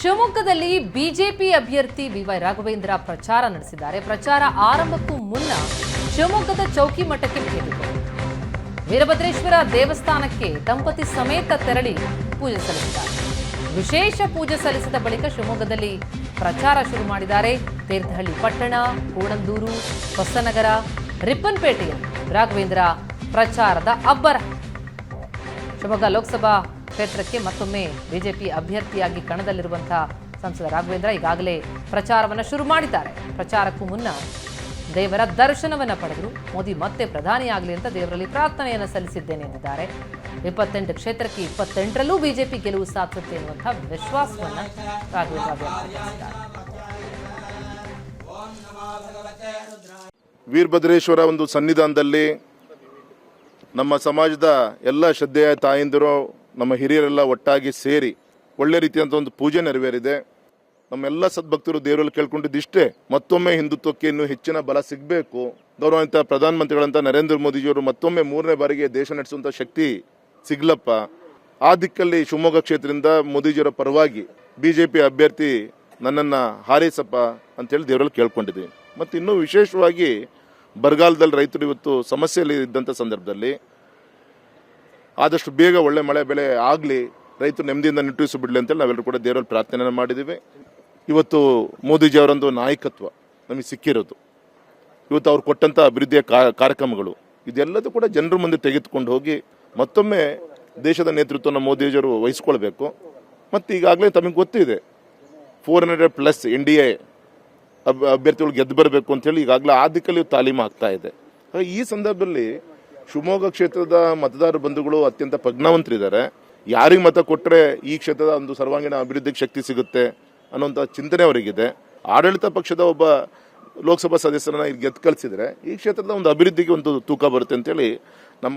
ಶಿವಮೊಗ್ಗದಲ್ಲಿ ಬಿಜೆಪಿ ಅಭ್ಯರ್ಥಿ ವಿವೈ ರಾಘವೇಂದ್ರ ಪ್ರಚಾರ ನಡೆಸಿದ್ದಾರೆ. ಪ್ರಚಾರ ಆರಂಭಕ್ಕೂ ಮುನ್ನ ಶಿವಮೊಗ್ಗದ ಚೌಕಿ ಮಠಕ್ಕೆ ಭೇಟಿ. ವೀರಭದ್ರೇಶ್ವರ ದೇವಸ್ಥಾನಕ್ಕೆ ದಂಪತಿ ಸಮೇತ ತೆರಳಿ ಪೂಜೆ ಸಲ್ಲಿಸಿದ್ದಾರೆ. ವಿಶೇಷ ಪೂಜೆ ಸಲ್ಲಿಸಿದ ಬಳಿಕ ಶಿವಮೊಗ್ಗದಲ್ಲಿ ಪ್ರಚಾರ ಶುರು ಮಾಡಿದ್ದಾರೆ. ತೀರ್ಥಹಳ್ಳಿ ಪಟ್ಟಣ, ಕೋಣಂದೂರು, ಹೊಸನಗರ, ರಿಪ್ಪನ್ಪೇಟೆಯಲ್ಲಿ ರಾಘವೇಂದ್ರ ಪ್ರಚಾರದ ಅಬ್ಬರ. ಶಿವಮೊಗ್ಗ ಲೋಕಸಭಾ ಕ್ಷೇತ್ರಕ್ಕೆ ಮತ್ತೊಮ್ಮೆ ಬಿಜೆಪಿ ಅಭ್ಯರ್ಥಿಯಾಗಿ ಕಣದಲ್ಲಿರುವಂತಹ ಸಂಸದ ರಾಘವೇಂದ್ರ ಈಗಾಗಲೇ ಪ್ರಚಾರವನ್ನು ಶುರು ಮಾಡಿದ್ದಾರೆ. ಪ್ರಚಾರಕ್ಕೂ ಮುನ್ನ ದೇವರ ದರ್ಶನವನ್ನು ಪಡೆದರು. ಮೋದಿ ಮತ್ತೆ ಪ್ರಧಾನಿಯಾಗಲಿ ಅಂತ ದೇವರಲ್ಲಿ ಪ್ರಾರ್ಥನೆಯನ್ನು ಸಲ್ಲಿಸಿದ್ದೇನೆ ಎಂದಿದ್ದಾರೆ. ಇಪ್ಪತ್ತೆಂಟು ಕ್ಷೇತ್ರಕ್ಕೆ ಇಪ್ಪತ್ತೆಂಟರಲ್ಲೂ ಬಿಜೆಪಿ ಗೆಲುವು ಸಾಧಿಸುತ್ತೆ ಎನ್ನುವಂತಹ ವಿಶ್ವಾಸವನ್ನು ರಾಘವೇಂದ್ರ ವ್ಯಕ್ತಪಡಿಸಿದ್ದಾರೆ. ವೀರಭದ್ರೇಶ್ವರ ಒಂದು ಸನ್ನಿಧಾನದಲ್ಲಿ ನಮ್ಮ ಸಮಾಜದ ಎಲ್ಲ ಶ್ರದ್ಧೆಯ ತಾಯಂದಿರು ನಮ್ಮ ಹಿರಿಯರೆಲ್ಲ ಒಟ್ಟಾಗಿ ಸೇರಿ ಒಳ್ಳೆ ರೀತಿಯಂತ ಒಂದು ಪೂಜೆ ನೆರವೇರಿದೆ. ನಮ್ಮೆಲ್ಲ ಸದ್ಭಕ್ತರು ದೇವರಲ್ಲಿ ಕೇಳ್ಕೊಂಡಿದ್ದು ಇಷ್ಟೇ ಮತ್ತೊಮ್ಮೆ ಹಿಂದುತ್ವಕ್ಕೆ ಇನ್ನೂ ಹೆಚ್ಚಿನ ಬಲ ಸಿಗಬೇಕು. ಗೌರವಾನ್ವಿತ ಪ್ರಧಾನಮಂತ್ರಿಗಳಂತ ನರೇಂದ್ರ ಮೋದಿಜಿಯವರು ಮತ್ತೊಮ್ಮೆ ಮೂರನೇ ಬಾರಿಗೆ ದೇಶ ನಡೆಸುವಂಥ ಶಕ್ತಿ ಸಿಗ್ಲಪ್ಪ. ಆ ದಿಕ್ಕಲ್ಲಿ ಶಿವಮೊಗ್ಗ ಕ್ಷೇತ್ರದಿಂದ ಮೋದಿಜಿಯವರ ಪರವಾಗಿ ಬಿಜೆಪಿ ಅಭ್ಯರ್ಥಿ ನನ್ನನ್ನು ಹಾರೈಸಪ್ಪ ಅಂತೇಳಿ ದೇವರಲ್ಲಿ ಕೇಳ್ಕೊಂಡಿದ್ದೀವಿ ಮತ್ತು ಇನ್ನೂ ವಿಶೇಷವಾಗಿ ಬರಗಾಲದಲ್ಲಿ ರೈತರು ಇವತ್ತು ಸಮಸ್ಯೆಯಲ್ಲಿ ಇದ್ದಂಥ ಸಂದರ್ಭದಲ್ಲಿ ಆದಷ್ಟು ಬೇಗ ಒಳ್ಳೆ ಮಳೆ ಬೆಳೆ ಆಗಲಿ, ರೈತರು ನೆಮ್ಮದಿಯಿಂದ ನಿಟ್ಟುಸಿ ಬಿಡಲಿ ಅಂತೇಳಿ ನಾವೆಲ್ಲರೂ ಕೂಡ ದೇವರಲ್ಲಿ ಪ್ರಾರ್ಥನೆ ಮಾಡಿದ್ದೀವಿ. ಇವತ್ತು ಮೋದಿಜಿ ಅವರೊಂದು ನಾಯಕತ್ವ ನಮಗೆ ಸಿಕ್ಕಿರೋದು. ಇವತ್ತು ಅವ್ರು ಕೊಟ್ಟಂಥ ಅಭಿವೃದ್ಧಿಯ ಕಾರ್ಯಕ್ರಮಗಳು, ಇದೆಲ್ಲದೂ ಕೂಡ ಜನರ ಮುಂದೆ ತೆಗೆದುಕೊಂಡು ಹೋಗಿ ಮತ್ತೊಮ್ಮೆ ದೇಶದ ನೇತೃತ್ವವನ್ನು ಮೋದಿಜಿಯವರು ವಹಿಸ್ಕೊಳ್ಬೇಕು. ಮತ್ತು ಈಗಾಗಲೇ ತಮಗೆ ಗೊತ್ತಿದೆ four hundred plus N D A ಅಭ್ಯರ್ಥಿಗಳು ಗೆದ್ದು ಬರಬೇಕು ಅಂತೇಳಿ ಈಗಾಗಲೇ ಆ ದಿಕ್ಕಲ್ಲಿ ತಾಲೀಮು ಆಗ್ತಾ ಇದೆ. ಈ ಸಂದರ್ಭದಲ್ಲಿ ಶಿವಮೊಗ್ಗ ಕ್ಷೇತ್ರದ ಮತದಾರ ಬಂಧುಗಳು ಅತ್ಯಂತ ಪ್ರಜ್ಞಾವಂತರಿದ್ದಾರೆ. ಯಾರಿಗೆ ಮತ ಕೊಟ್ಟರೆ ಈ ಕ್ಷೇತ್ರದ ಒಂದು ಸರ್ವಾಂಗೀಣ ಅಭಿವೃದ್ಧಿಗೆ ಶಕ್ತಿ ಸಿಗುತ್ತೆ ಅನ್ನೋಂಥ ಚಿಂತನೆ ಅವರಿಗಿದೆ. ಆಡಳಿತ ಪಕ್ಷದ ಒಬ್ಬ ಲೋಕಸಭಾ ಸದಸ್ಯರನ್ನ ಇಲ್ಲಿ ಗೆದ್ದು ಕಳಿಸಿದರೆ ಈ ಕ್ಷೇತ್ರದ ಒಂದು ಅಭಿವೃದ್ಧಿಗೆ ಒಂದು ತೂಕ ಬರುತ್ತೆ ಅಂತೇಳಿ ನಮ್ಮ